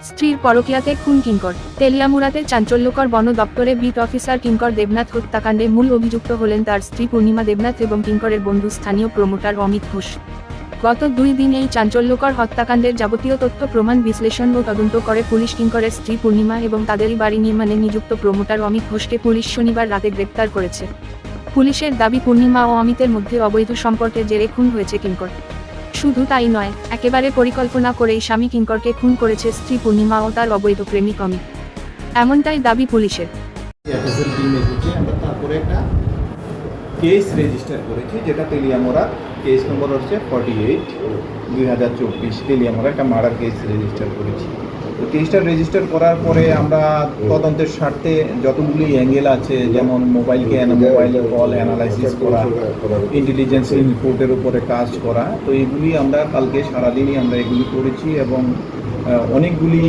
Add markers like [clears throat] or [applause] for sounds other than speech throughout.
স্ত্রীর পরকীয়াতে খুন কিঙ্কর। তেলিয়ামুড়াতে চাঞ্চল্যকর বন দপ্তরে বিট অফিসার কিঙ্কর দেবনাথ হত্যাকাণ্ডে মূল অভিযুক্ত হলেন তার স্ত্রী পূর্ণিমা দেবনাথ এবং কিঙ্করের বন্ধু স্থানীয় প্রমোটার অমিত ঘোষ। গত দুই দিন এই চাঞ্চল্যকর হত্যাকাণ্ডের যাবতীয় তথ্য প্রমাণ, বিশ্লেষণ ও তদন্ত করে পুলিশ কিঙ্করের স্ত্রী পূর্ণিমা এবং তাদেরই বাড়ি নির্মাণে নিযুক্ত প্রমোটার অমিত ঘোষকে পুলিশ শনিবার রাতে গ্রেপ্তার করেছে। পুলিশের দাবি পূর্ণিমা ও অমিতের মধ্যে অবৈধ সম্পর্কের জেরে খুন হয়েছে কিঙ্কর। শুধু তাই নয়, একেবারে পরিকল্পনা করেই স্বামী কিঙ্করকে খুন করেছে স্ত্রী পূর্ণিমা ও তার অবৈধ প্রেমিক অমিত। এমনটাই দাবি পুলিশের। তারপরে একটা কেস রেজিস্টার করেছি, যেটা তেলিয়ামোড়া কেস নম্বর হচ্ছে ফর্টি এইট দুই হাজার চব্বিশ তেলিয়ামোড়া একটা মার্ডার কেস রেজিস্টার করেছি। কেসটা রেজিস্টার করার পরে আমরা তদন্তের স্বার্থে যতগুলি অ্যাঙ্গেল আছে, যেমন মোবাইলকে মোবাইলে কল অ্যানালাইসিস করা ইন্টেলিজেন্স রিপোর্টের উপরে কাজ করা, তো এগুলি আমরা কালকে সারাদিনই আমরা এগুলি করেছি এবং অনেকগুলি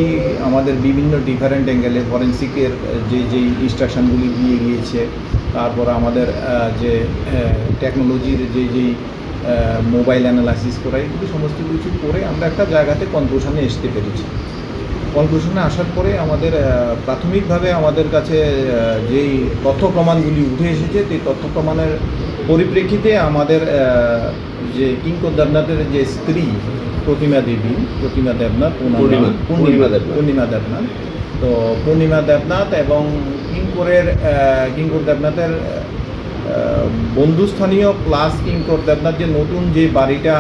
আমাদের বিভিন্ন ডিফারেন্ট অ্যাঙ্গেলে ফরেন্সিকের যে যে ইনস্ট্রাকশনগুলি দিয়ে গিয়েছে, তারপর আমাদের যে টেকনোলজির যে যেই মোবাইল অ্যানালাইসিস করা, এগুলি সমস্ত কিছু করে আমরা একটা জায়গাতে কনক্লুশনে আসতে পেরেছি। কনক্লুশনে আসার পরে আমাদের প্রাথমিকভাবে আমাদের কাছে যেই তথ্য প্রমাণগুলি উঠে এসেছে সেই তথ্য প্রমাণের পরিপ্রেক্ষিতে আমাদের যে কিঙ্কর দেবনাথের যে স্ত্রী প্রতিমা দেবী প্রতিমা দেবনাথ পূর্ণিমা- পূর্ণিমা দেবনাথ। পূর্ণিমা দেবনাথ তো পূর্ণিমা দেবনাথ এবং কিঙ্করের কিঙ্কর দেবনাথের বন্ধুস্থানীয় প্লাস কিঙ্কর দেবনাথ যে নতুন যে বাড়িটা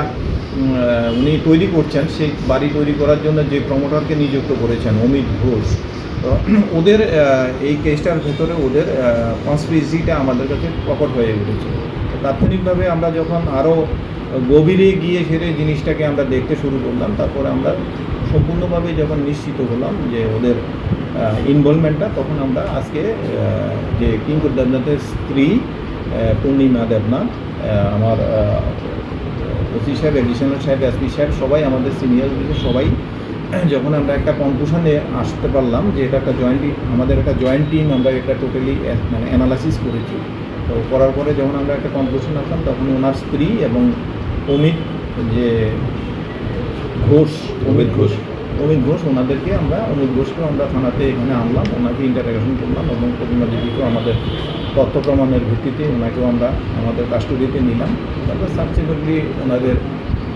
উনি তৈরি করছেন, সেই বাড়ি তৈরি করার জন্য যে প্রমোটারকে নিযুক্ত করেছেন, অমিত ঘোষ [clears throat] ওদের এই কেসটার ভেতরে ওদের কনস্পিরেসিটা আমাদের কাছে প্রকট হয়ে উঠেছে। তাৎক্ষণিকভাবে আমরা যখন আরও গভীরে গিয়ে সেরে জিনিসটাকে আমরা দেখতে শুরু করলাম, তারপরে আমরা সম্পূর্ণভাবে যখন নিশ্চিত হলাম যে ওদের ইনভলভমেন্টটা তখন আমরা আজকে যে কিঙ্কর দেবনাথের স্ত্রী পূর্ণিমা দেবনাথ আমার ওসি সাহেব এডিশনাল সাহেব এসপি সাহেব, সবাই আমাদের সিনিয়র সবাই, যখন আমরা একটা কনক্লুশনে আসতে পারলাম যে এটা একটা জয়েন্ট আমাদের একটা জয়েন্ট টিম আমরা এটা টোটালি মানে অ্যানালাইসিস করেছি। তো করার পরে যখন আমরা একটা কনক্লুশন আসলাম, তখন ওনার স্ত্রী এবং অমিত যে ঘোষ, অমিত ঘোষ অমিত ঘোষ, ওনাদেরকে আমরা, অমিত ঘোষকে আমরা থানাতে এখানে আনলাম, ওনাকে ইন্টারোগেশন করলাম এবং প্রতিমা দেবীকেও আমাদের তথ্য প্রমাণের ভিত্তিতে ওনাকেও আমরা আমাদের কাস্টডিতে নিলাম। তারপর সাবসিকুয়েন্টলি ওনাদের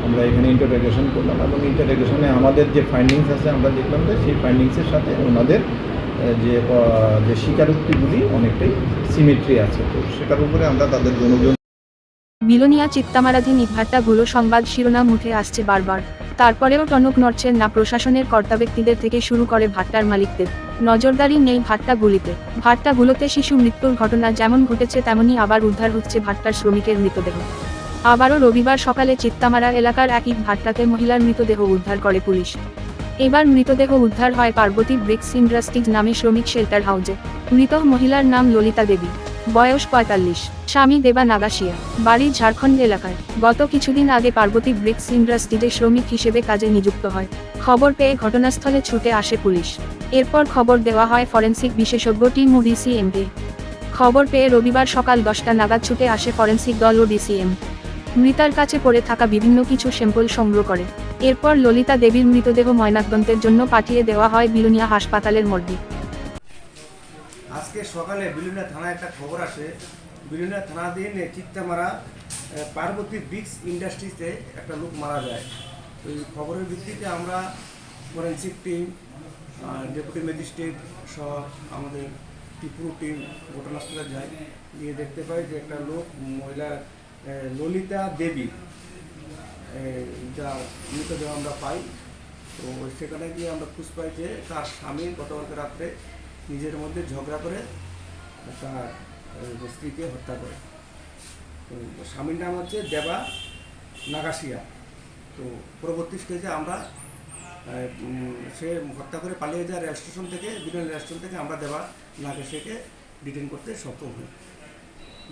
আমরা এখানে ইন্টারোগেশন করলাম এবং ইন্টারোগেশনে আমাদের যে ফাইন্ডিংস আছে আমরা দেখলাম যে সেই ফাইন্ডিংসের সাথে ওনাদের যে যে স্বীকারোক্তিগুলি অনেকটাই সিমেট্রি আছে। তো সেটার উপরে আমরা তাদের জনজন বিলোনিয়া চিত্তামারাধীন ইটভাট্টাগুলো সংবাদ শিরোনাম উঠে আসছে বারবার। তারপরেও টনক নড়ছেন না প্রশাসনের কর্তা ব্যক্তিদের থেকে শুরু করে ভাট্টার মালিকদের। নজরদারি নেই ভাট্টাগুলিতে। ভাট্টাগুলোতে শিশু মৃত্যুর ঘটনা যেমন ঘটেছে তেমনি আবার উদ্ধার হচ্ছে ভাট্টার শ্রমিকের মৃতদেহ। আবারও রবিবার সকালে চিত্তামারা এলাকার একই ভাট্টাতে মহিলার মৃতদেহ উদ্ধার করে পুলিশ। এবার মৃতদেহ উদ্ধার হয় পার্বতী ব্রিক্স ইন্ডাস্ট্রিজ নামে শ্রমিক শেল্টার হাউজে। মৃত মহিলার নাম ললিতা দেবী। বয়স পঁয়তাল্লিশ। স্বামী দেবা নাগাশিয়া, বাড়ি ঝাড়খণ্ড এলাকায়। গত কিছুদিন আগে পার্বতী ব্রিক্স ইন্ডাস্ট্রিজে শ্রমিক হিসেবে কাজে নিযুক্ত হয়। খবর পেয়ে ঘটনাস্থলে ছুটে আসে পুলিশ। এরপর খবর দেওয়া হয় ফরেন্সিক বিশেষজ্ঞ টিম ও ডিসিএমকে। খবর পেয়ে রবিবার সকাল দশটা নাগাদ ছুটে আসে ফরেন্সিক দল ও ডিসিএম। মৃতার কাছে পড়ে থাকা বিভিন্ন কিছু স্যাম্পল সংগ্রহ করে। এরপর ললিতা দেবীর মৃতদেহ ময়নাতদন্তের জন্য পাঠিয়ে দেওয়া হয় বিলুনিয়া হাসপাতালের মর্গে। আজকে সকালে বিলুনিয়া থানায় একটা খবর আসে বিলুনিয়া থানা দিয়ে চিত্তামারা পার্বতী ব্রিক্স ইন্ডাস্ট্রিতে একটা লোক মারা যায়। তো এই খবরের ভিত্তিতে আমরা ফরেন্সিক টিম ডেপুটি ম্যাজিস্ট্রেট সহ আমাদের ত্রিপুর টিম ঘটনাস্থলে যায়। গিয়ে দেখতে পাই যে একটা লোক মহিলা ললিতা দেবী যা মৃতদেহ আমরা পাই। তো সেখানে গিয়ে আমরা খুঁজ পাই যে তার স্বামী গতকালকে রাত্রে নিজের মধ্যে ঝগড়া করে তার স্ত্রীকে হত্যা করে। তো স্বামীর নাম হচ্ছে দেবা নাগাসিয়া তো পরবর্তী স্টেজে আমরা সে হত্যা করে পালিয়ে যায় রেল স্টেশন থেকে বিভিন্ন রেল স্টেশন থেকে আমরা দেবা নাগাসিয়াকে ডিটেন করতে সক্ষম হই।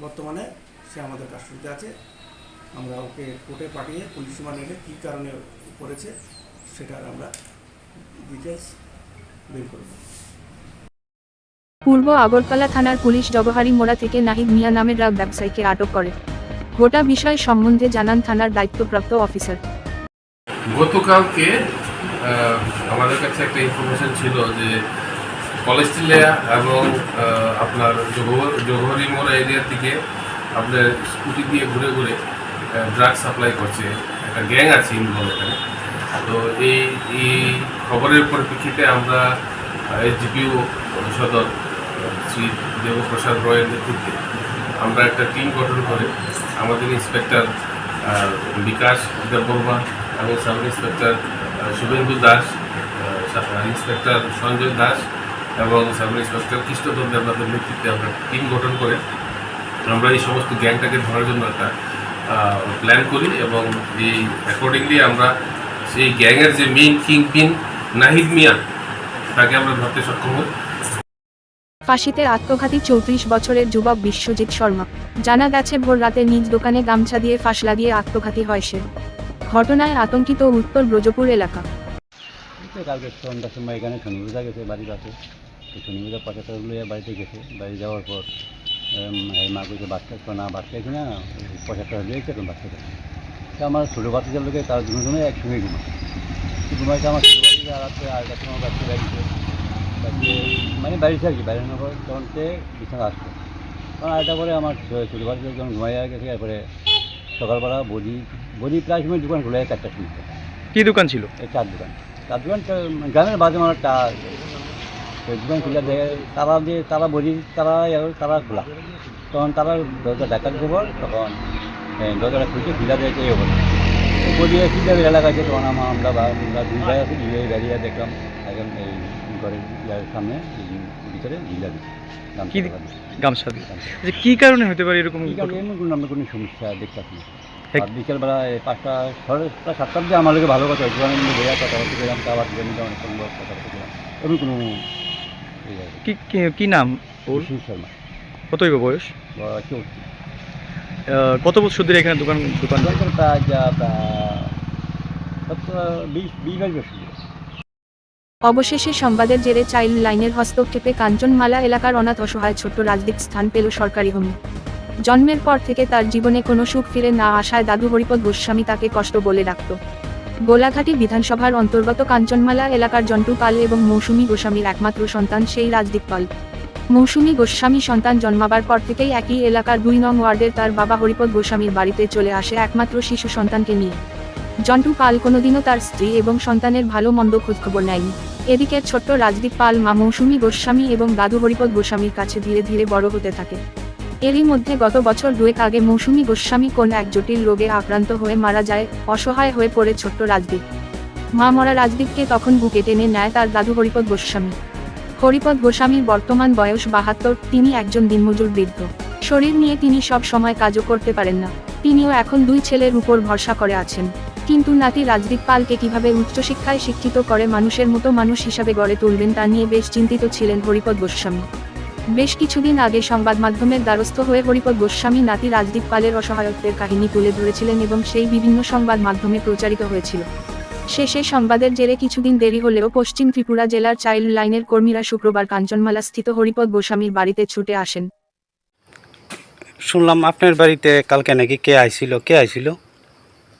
বর্তমানে সে আমাদের কাস্টডিতে আছে। আমরা ওকে কোর্টে পাঠিয়ে পুলিশ নিলে কী কারণে করেছে, সেটার আমরা ডিটেলস বের করব পূর্ব আগরতলা থানার পুলিশ জগহারি মোড়া থেকে নাহিদ মিয়া নামের রাগ ব্যবসায়ীকে আটক করে। গোটা বিষয় সম্বন্ধে জানান থানার দায়িত্বপ্রাপ্ত অফিসার। গতকালকে আমাদের কাছে একটা ইনফরমেশন ছিল যে কলেস্টিলিয়া এবং আপনার জোহর মোড় এরিয়া থেকে আপনার স্কুটি দিয়ে ঘুরে ঘুরে ড্রাগ সাপ্লাই করছে। একটা গ্যাং আছে ইনভলভ এখানে। তো এই এই খবরের পরিপ্রেক্ষিতে আমরা এসডিপিও সদর শ্রী দেবপ্রসাদ রয়ের নেতৃত্বে। আমরা একটা টিম গঠন করে আমাদের ইন্সপেক্টর বিকাশ দেববর্মা এবং sub inspector Subhendu Das inspector Sanjay Das এবং সাব ইন্সপেক্টর কৃষ্ণচন্দ্র দেবনাথের নেতৃত্বে আমরা টিম গঠন করে আমরা এই সমস্ত গ্যাংটাকে ধরার জন্য একটা প্ল্যান করি এবং এই অ্যাকর্ডিংলি আমরা সেই গ্যাংয়ের যে main kingpin Nahid Mia, তাকে আমরা ধরতে সক্ষম হই। ফাঁসিতে আত্মঘাতী চৌত্রিশ বছরের যুবক বিশ্বজিৎ শর্মা। জানা গেছে, ভোর রাতে নিজ দোকানে গামছা দিয়ে ফাঁস লাগিয়ে আত্মঘাতী হয় সে। ঘটনায় আতঙ্কিত উত্তর ব্রজপুর এলাকা। কালকে সন্ধ্যার সময় এখানে শনি পূজা গেছে বাড়ির কাছে তো শনি পূজা পয়সাটা বাড়িতে গেছে। বাড়ি যাওয়ার পর মা কইছে বাচ্চা না বাচ্চা কিনা পয়সাটা লিয়েছে এখন বাচ্চাটা। তো আমার ছোটো বাচ্চা লোকে তার দুজনে একসঙ্গে ঘুমায়। তো ঘুমাইতে আমার ছোটো বাচ্চা রাত্রে আড়াইটার সময় বাচ্চা মানে বাড়িতে আর কি বাইরে না পর তখন সে বিছানা আসতো। তখন আরেকটা করে আমার ছোটো বাচ্চা যখন ঘুমাইয়া গেছে এরপরে সকালবেলা বডি বডি প্রায় সময় দোকান খোলা হয় চারটার সময়। কি দোকান ছিল? এই চার দোকান। চার দোকান গ্রামের বাজে মানে চা দোকান খুলে দেখে তারা দিয়ে তারা বলি তারা তারা খোলা। তখন তারা দরজা ডাকাত দেবো তখন দরজাটা খুলছে খুলে দিয়েছে এই অবস্থা খুলে এলাকা আছে তখন আমার আমরা আমরা দুই ভাই আছি দুই ভাই বেরিয়ে দেখলাম একদম এই ঘরের ইয়ার সামনে ভিতরে ঢিলা দিচ্ছে গামছা কি- দিচ্ছে। গামছা দিয়ে যে কি কারণে হতে পারে এরকম কি কারণে? কোনো আমরা কোনো সমস্যা হ্যাঁ। বিকেলবেলা পাঁচটা সাড়ে সাতটা সাতটার দিকে আমার লোকে ভালো কথা হয়েছিল আমি বইয়া কথা বলতে গেলাম তা আবার জমিটা অনেক সুন্দর কথা বলতে গেলাম। এমন কোনো কি। নাম সুশীল শর্মা। কত বয়স? চৌত্রিশ কত বছর ধরে এখানে দোকান দোকান প্রায় বিশ বিশ বাইশ বছর অবশেষে সংবাদের জেরে চাইল্ড লাইনের হস্তক্ষেপে কাঞ্চনমালা এলাকার অনাথ অসহায় ছোট্ট রাজদীপ স্থান পেল সরকারি হোমে। জন্মের পর থেকে তার জীবনে কোনো সুখ ফিরে না আসায় দাদু হরিপদ গোস্বামী তাকে কষ্ট বলে ডাকত। গোলাঘাটি বিধানসভার অন্তর্গত কাঞ্চনমালা এলাকার জন্টু পাল এবং মৌসুমী গোস্বামীর একমাত্র সন্তান সেই রাজদীপ পাল। মৌসুমী গোস্বামী সন্তান জন্মাবার পর থেকেই একই এলাকার দুই নং ওয়ার্ডের তার বাবা হরিপদ গোস্বামীর বাড়িতে চলে আসে একমাত্র শিশু সন্তানকে নিয়ে। জন্টু পাল কোনোদিনও তার স্ত্রী এবং সন্তানের ভালো মন্দ খোঁজখবর নেয়নি। এদিকে ছোট্ট রাজদীপ পাল মা মৌসুমী গোস্বামী এবং দাদু হরিপদ গোস্বামীর কাছে ধীরে ধীরে বড় হতে থাকে। এরই মধ্যে গত বছর দুয়েক আগে মৌসুমী গোস্বামী কোন এক জটিল রোগে আক্রান্ত হয়ে মারা যায়, অসহায় হয়ে পড়ে ছোট্ট রাজদীপ। মা মরা রাজদীপকে তখন বুকে টেনে নেয় তার দাদু হরিপদ গোস্বামী। হরিপদ গোস্বামীর বর্তমান বয়স বাহাত্তর, তিনি একজন দিনমজুর বৃদ্ধ। শরীর নিয়ে তিনি সব সময় কাজও করতে পারেন না। তিনিও এখন দুই ছেলের উপর ভরসা করে আছেন। কিন্তু নাতি রাজদীপ পালকে কীভাবে উচ্চশিক্ষায় শিক্ষিত করে মানুষের মতো মানুষ হিসাবে গড়ে তুলবেন তা নিয়ে বেশ চিন্তিত ছিলেন হরিপদ গোস্বামী। বেশ কিছুদিন আগে সংবাদ মাধ্যমের দ্বারস্থ হয়ে হরিপদ গোস্বামী নাতি রাজদীপ পালের অসহায়ত্বের কাহিনী তুলে ধরেছিলেন এবং সেই বিভিন্ন সংবাদ মাধ্যমে প্রচারিত হয়েছিল। শেষে সংবাদের জেরে কিছুদিন দেরি হলেও পশ্চিম ত্রিপুরা জেলার চাইল্ড লাইনের কর্মীরা শুক্রবার কাঞ্চনমালা স্থিত হরিপদ গোস্বামীর বাড়িতে ছুটে আসেন। শুনলাম আপনার বাড়িতে কালকে নাকি কে আইছিল? কে আইছিল?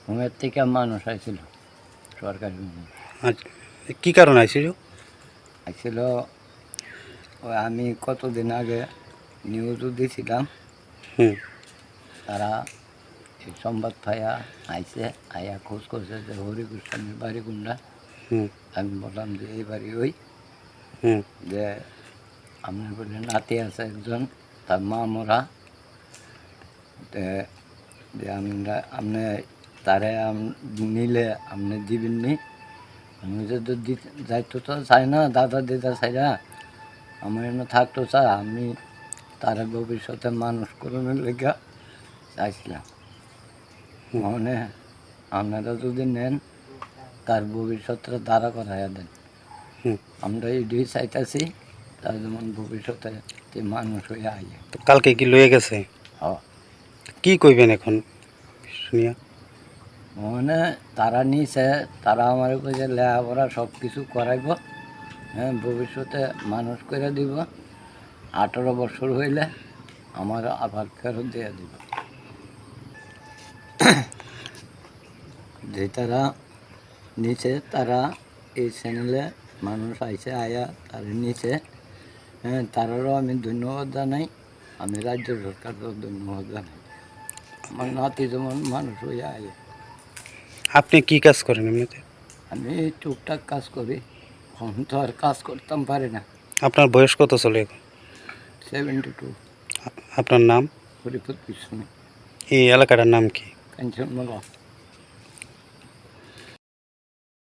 হোমের থেকে মানুষ আসছিল সরকারি আচ্ছা, কি কারণ আইছিল? আসছিল ওই আমি কতদিন আগে নিউজও দিয়েছিলাম তারা এই সংবাদ পাইয়া আইসে আইয়া খোঁজ করছে যে হরি গোস্বামীর বাড়ি কোনটা। আমি বললাম যে এই বাড়ি ওই। যে আপনার বলে নাতি আছে একজন তার মা মরা। যে আমরা আপনি তারে নিলে আপনি দিবেন নি আমি তো দিতে- যাইতো তো চাই না দাদা দিদা চাইরা আমার এনে থাকতো চা আমি তারে ভবিষ্যতে মানুষ করণের লেগে চাইছিলাম। মানে আপনারা যদি নেন তার ভবিষ্যৎটা দাঁড়া করাইয়া দেন। আমরা এটাই চাইতেছি তার যেমন ভবিষ্যতে মানুষ হয়ে আইয়ে। কালকে কি লয়ে গেছে? কি কইবেন এখন? শুনিয়া। মানে তারা নিছে, তারা আমার কাছে লেখাপড়া সব কিছু করাইব হ্যাঁ ভবিষ্যতে মানুষ করে দিব। আঠারো বছর হইলে আমার আবার ফেরত দিয়ে দিব। যে তারা নিচে তারা এই চ্যানেলে মানুষ আইসে আয়া তার নিচে হ্যাঁ তারারও আমি ধন্যবাদ জানাই। আমি রাজ্য সরকারকেও ধন্যবাদ জানাই। আমার নাতি যেমন মানুষ হয়ে আয় আপনি কি কাজ করেন এমনিতে? আমি টুকটাক কাজ করি। এখন তো আর কাজ করতাম পারি না। আপনার বয়স কত চলে এখন? সেভেন্টি টু আপনার নাম? হরিপুর কৃষ্ণ এই এলাকাটার নাম কি? কাঞ্চনমালা